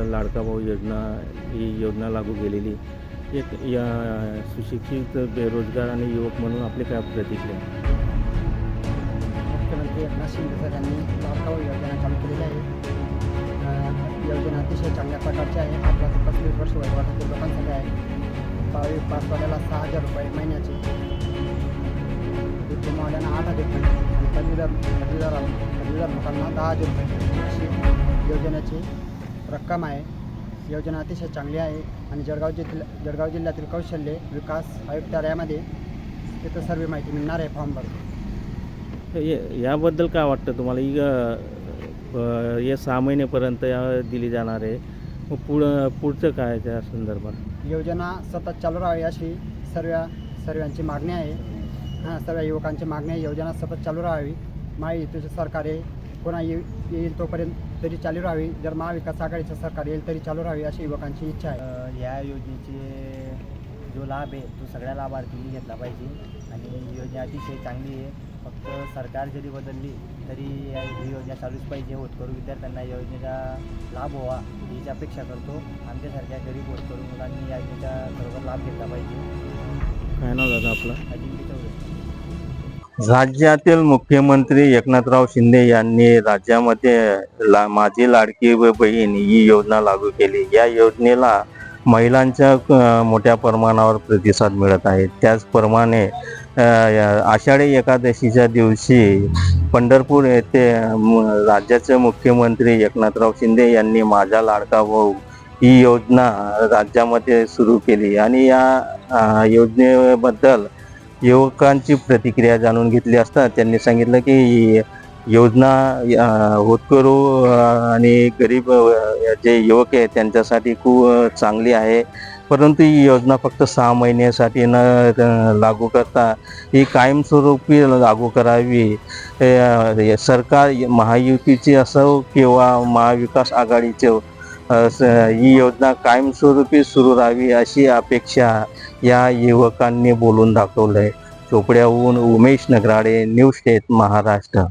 लाडका भाऊ योजना ही योजना लागू केलेली. एक या सुशिक्षित बेरोजगार आणि युवक म्हणून आपले काय प्रतिक्रिया? मुख्यमंत्री एकनाथ शिंदे सर यांनी भाऊ योजना चालू केलेली आहे. योजना अतिशय चांगल्या प्रकारची आहे. अठरा ते पस्तीस वर्ष वयोगटातील लोकांसाठी आहे. दहावी पाचवाल्याला सहा हजार रुपये महिन्याचे डिप्लोमावाल्यांना आठ हजार रुपये आणि पदवीधर पदवीधर पदवीधर लोकांना दहा हजार रुपये अशी योजनेची रक्कम आहे. योजना अतिशय चांगली आहे आणि जळगाव जिल्ह्या जळगाव जिल्ह्यातील कौशल्य विकास आयुक्तालयामध्ये तिथं सर्व माहिती मिळणार आहे फॉर्म भरून. याबद्दल काय वाटतं तुम्हाला? ही हे सहा महिनेपर्यंत या दिली जाणार आहे. मग पुढं पुढचं काय त्या संदर्भात? योजना सतत चालू राहावी अशी सर्व सर्वांची मागणी आहे. हां सर्व युवकांची मागणी आहे. योजना सतत चालू राहावी. महायुतीचं सरकार आहे. कोणा येईल तोपर्यंत तरी चालू राहावी. जर महाविकास आघाडीचं सरकार येईल तरी चालू राहावी अशी युवकांची इच्छा आहे. ह्या योजनेचे जो लाभ आहे तो सगळ्या लाभार्थींनी घेतला पाहिजे. आणि ही योजना अतिशय चांगली आहे. फक्त सरकार जरी बदलली तरी या ही योजना चालूच पाहिजे. होतकरू विद्यार्थ्यांना या योजनेचा लाभ व्हावा हीच अपेक्षा करतो. आमच्यासारख्या गरीब होतकरू मुलांनी या योजनेचा बरोबर लाभ घेतला पाहिजे. काय नाव दादा आपलं? अजिंक्य चौधरी राज्यातील मुख्यमंत्री एकनाथराव शिंदे यांनी राज्यामध्ये ला माझी लाडकी व बहीण ही योजना लागू केली. या योजनेला महिलांच्या मोठ्या प्रमाणावर प्रतिसाद मिळत आहे. त्याचप्रमाणे आषाढी एकादशीच्या दिवशी पंढरपूर येथे राज्याचे मुख्यमंत्री एकनाथराव शिंदे यांनी माझा लाडका भाऊ ही योजना राज्यामध्ये सुरू केली. आणि या योजनेबद्दल युवकांची प्रतिक्रिया जाणून घेतली असता त्यांनी सांगितलं की योजना होतकरू आणि गरीब जे युवक आहेत त्यांच्यासाठी खूप चांगली आहे. परंतु ही योजना फक्त सहा महिन्यासाठी न लागू करता ही कायमस्वरूपी लागू करावी. सरकार महायुतीची असो किंवा महाविकास आघाडीचे ही योजना कायमस्वरूपी सुरू राहावी अशी अपेक्षा या युवकांनी बोलून दाखवलं आहे चोपड्याहून उमेश नगराडे न्यूज स्टेट महाराष्ट्र.